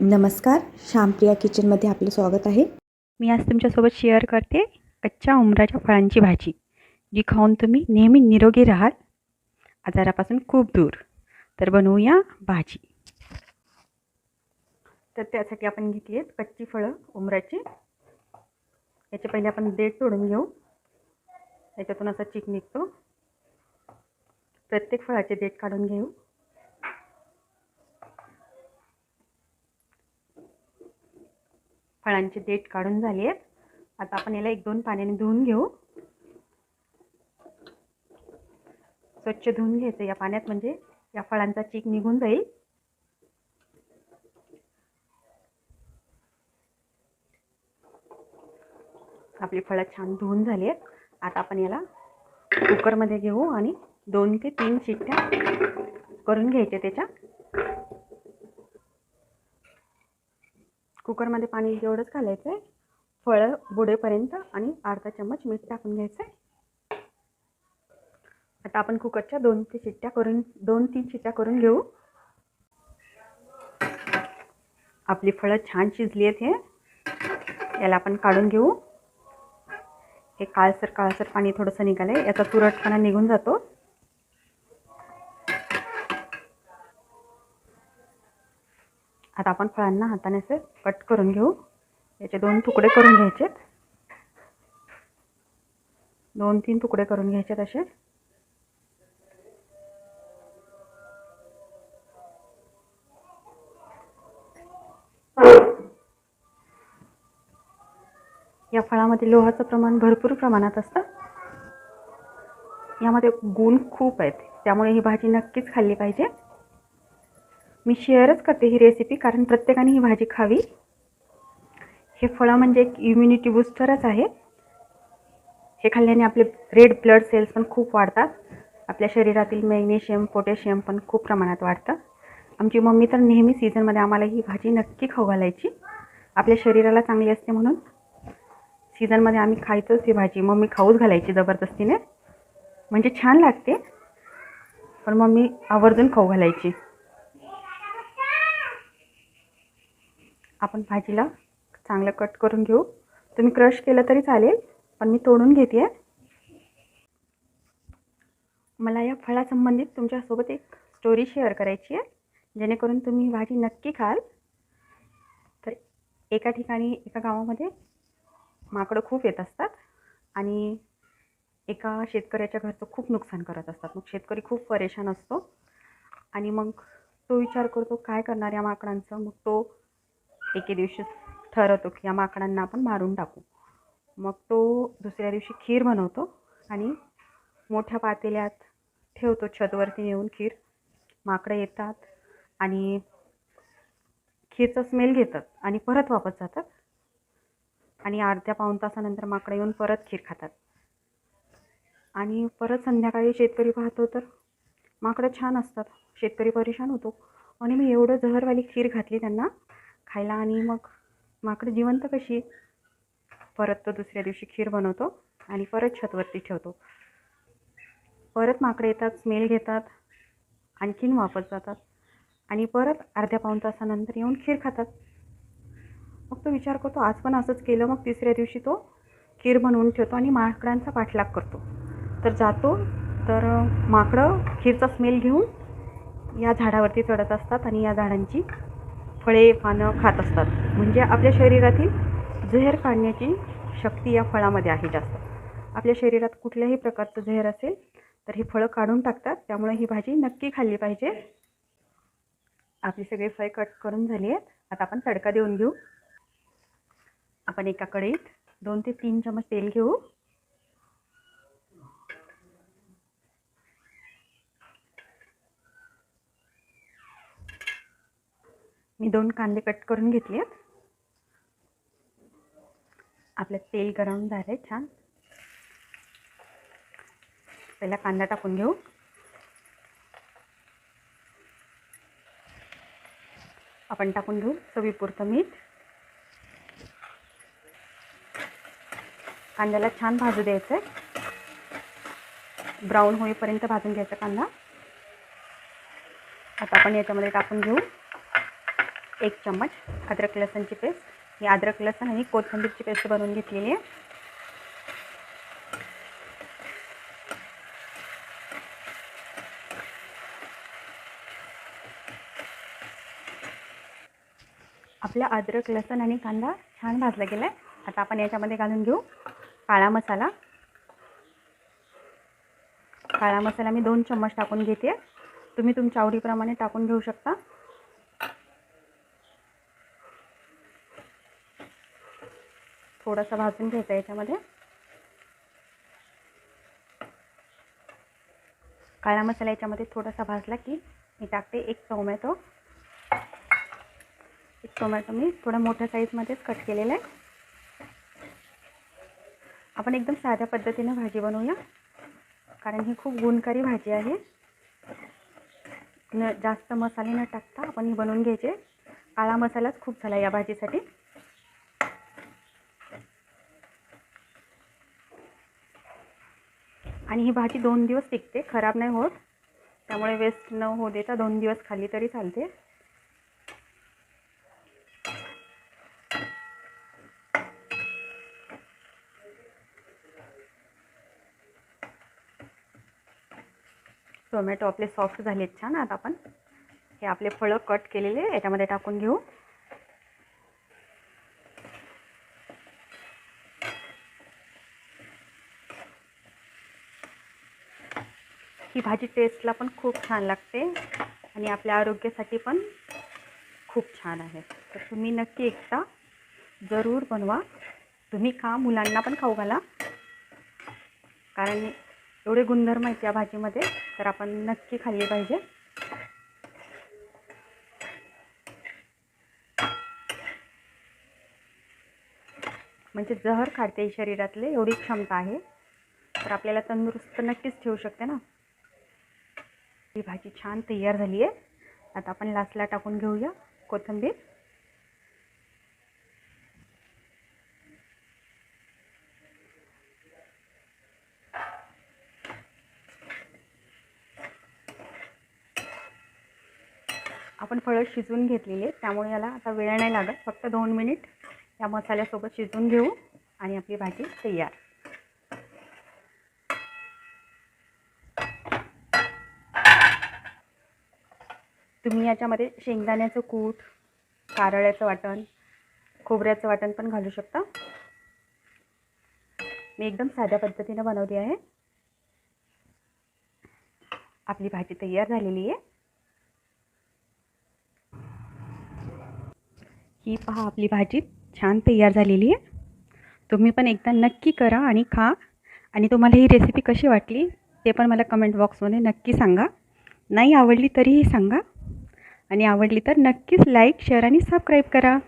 नमस्कार श्यामप्रिया किचनमध्ये आपले स्वागत आहे. मी आज तुमच्यासोबत शेअर करते कच्च्या उमराच्या फळांची भाजी जी खाऊन तुम्ही नेहमी निरोगी राहाल. आजारापासून खूप दूर. तर बनवूया भाजी. तर त्यासाठी आपण घेतली आहेत कच्ची फळं उंबराची याचे पहिले आपण देठ तोडून घेऊ. याच्यातून असा चीक निघतो. प्रत्येक फळाचे देठ काढून घेऊ. फळांचे देठ काढून झाले आहेत. आता आपण याला एक दोन पाण्याने धुवून घेऊ. स्वच्छ धुवून घ्यायचं या पाण्यात म्हणजे या फळांचा चीक निघून जाईल. आपली फळं छान धुवून झाली आहेत. आता आपण याला कुकरमध्ये घेऊ आणि दोन ते तीन शिट्ट्या करून घ्यायच्या त्याच्या. कुकरमध्ये पाणी एवढंच घालायचं आहे फळं बुडेपर्यंत आणि अर्धा चम्मच मीठ टाकून घ्यायचं आहे आता आपण कुकरच्या दोन ते शिट्ट्या करून दोन तीन शिट्ट्या करून घेऊ. आपली फळं छान शिजली आहेत हे. याला आपण काढून घेऊ. हे काळसर काळसर पाणी थोडंसं निघालं आहे याचा तुरटपणा निघून जातो. आता आपण फळांना हाताने असे कट करून घेऊ. याचे दोन तुकडे करून घ्यायचे दोन तीन तुकडे करून घ्यायचे असे. या फळामध्ये लोहाचं प्रमाण भरपूर प्रमाणात असतं. यामध्ये गुण खूप आहेत. त्यामुळे ही भाजी नक्कीच खाल्ली पाहिजे. मी शेअरच करते ही रेसिपी कारण प्रत्येकाने ही भाजी खावी. हे फळं म्हणजे एक इम्युनिटी बूस्टरच आहे. हे खाल्ल्याने आपले रेड ब्लड सेल्स पण खूप वाढतात. आपल्या शरीरातील मॅग्नेशियम पोटॅशियम पण खूप प्रमाणात वाढतं. आमची मम्मी तर नेहमी सीझनमध्ये आम्हाला ही भाजी नक्की खाऊ घालायची. आपल्या शरीराला चांगली असते म्हणून सीझनमध्ये आम्ही खायचोच ही भाजी. मम्मी खाऊच घालायची जबरदस्तीने. म्हणजे छान लागते. पण मम्मी आवर्जून खाऊ घालायची. आपण भाजीला चांगलं कट करून घेऊ. तुम्ही क्रश केलं तरी चालेल पण मी तोडून घेते. मला या फळासंबंधित तुमच्यासोबत एक स्टोरी शेअर करायची आहे. जेणेकरून तुम्ही भाजी नक्की खाल. तर एका ठिकाणी एका गावामध्ये माकडं खूप येत असतात आणि एका शेतकऱ्याच्या घरचं खूप नुकसान करत असतात. मग शेतकरी खूप परेशान असतो. आणि मग तो विचार करतो काय करणार या माकडांचं? मग तो एके दिवशी ठरवतो की या माकडांना आपण मारून टाकू. मग तो दुसऱ्या दिवशी खीर बनवतो आणि मोठ्या पातेल्यात ठेवतो छतवरती नेऊन खीर. माकडं येतात आणि खीरचा स्मेल घेतात आणि परत वापस जातात. आणि अर्ध्या पाऊण तासानंतर माकडं येऊन परत खीर खातात. आणि परत संध्याकाळी शेतकरी पाहतो तर माकडं छान असतात. शेतकरी परेशान होतो. आणि मी एवढं जहरवाली खीर घातली त्यांना खायला आणि मग माकडं जिवंत कशी परत तो दुसऱ्या दिवशी खीर बनवतो आणि परत छतवरती ठेवतो. परत माकडे येतात स्मेल घेतात आणखीन वापस जातात आणि परत अर्ध्या पाऊण तासानंतर येऊन खीर खातात. मग तो विचार करतो आज पण असंच केलं मग तिसऱ्या दिवशी तो खीर बनवून ठेवतो आणि माकडांचा पाठलाग करतो. तर जातो तर माकडं खीरचा स्मेल घेऊन या झाडावरती चढत असतात आणि या झाडांची फळे पानं खात असतात. म्हणजे आपल्या शरीरातील झेर काढण्याची शक्ती या फळामध्ये आहे जास्त. आपल्या शरीरात कुठल्याही प्रकारचं झेर असेल तर ही फळं काढून टाकतात. त्यामुळे ही भाजी नक्की खाल्ली पाहिजे. आपली सगळी फळे कट करून झाली आहेत. आता आपण तडका देऊन घेऊ. आपण एका कढईत दोन ते तीन चमच तेल घेऊ. मी दोन कांदे कट करून घेतले आहेत. आपलं तेल गरम झालं आहे छान. पहिला कांदा टाकून घेऊ. आपण टाकून घेऊ चवीपुरतं मीठ. कांद्याला छान भाजू द्यायचं आहे ब्राऊन होईपर्यंत भाजून घ्यायचा कांदा. आता आपण याच्यामध्ये टाकून घेऊ. एक चम्मच अद्रक लसणची पेस्ट. ही अद्रक लसण आणि कोथिंबीरची पेस्ट बनवून घेतलेली आहे. आपला अद्रक लसण आणि कांदा छान भाजला गेला आहे आता आपण याच्यामध्ये घालून घेऊ काळा मसाला. काळा मसाला मी दोन चम्मच टाकून घेते. तुम्ही तुमच्या आवडीप्रमाणे टाकून घेऊ शकता. थोडासा भाजून घ्यायचा याच्यामध्ये. काळा मसाला याच्यामध्ये थोडासा भाजला की मी टाकते एक टोमॅटो. एक टोमॅटो मी थोडा मोठ्या साईजमध्येच कट केलेला आहे. आपण एकदम साध्या पद्धतीनं भाजी बनवूया. कारण ही खूप गुणकारी भाजी आहे. न जास्त मसाले न टाकता आपण ही बनवून घ्यायचे. काळा मसालाच खूप झाला या भाजीसाठी. आणि ही भाजी दोन दिवस टिकते खराब नाही होत. त्यामुळे वेस्ट न होऊ देता दोन दिवस खाली तरी चालते. टोमॅटो आपले सॉफ्ट झालेत छान आता आपण. हे आपले फळं कट केलेले याच्यामध्ये टाकून घेऊ. ही भाजी टेस्टला पण खूप छान लागते आणि आपल्या आरोग्यासाठी पण खूप छान आहे. तर तुम्ही नक्की एकदा जरूर बनवा. तुम्ही खा मुलांना पण खाऊ घाला. कारण एवढे गुणधर्म आहेत या भाजीमध्ये तर आपण नक्की खाल्ली पाहिजे. म्हणजे जहर काढते शरीरातले एवढी क्षमता आहे. तर आपल्याला तंदुरुस्त नक्कीच ठेवू शकते ना? ही भाजी छान तयार झाली आहे. आता आपण लास्टला टाकून घेऊया कोथिंबीर. आपण फळं शिजवून घेतलेली आहेत त्यामुळे याला आता वेळ नाही लागत फक्त दोन मिनिट या मसाल्यासोबत शिजवून घेऊ आणि आपली भाजी तयार. तुम्ही याच्यामध्ये शेंगदाण्याचं कूट कारळ्याचं वाटण खोबऱ्याचं वाटण पण घालू शकता. मी एकदम साध्या पद्धतीनं बनवली आहे. आपली भाजी तयार झालेली आहे. ही पहा आपली भाजी छान तयार झालेली आहे. तुम्ही पण एकदा नक्की करा आणि खा. आणि तुम्हाला ही रेसिपी कशी वाटली ते पण मला कमेंट बॉक्समध्ये नक्की सांगा. नाही आवडली तरीही सांगा. आणि आवडली तर नक्कीच लाईक शेअर आणि सबस्क्राईब करा.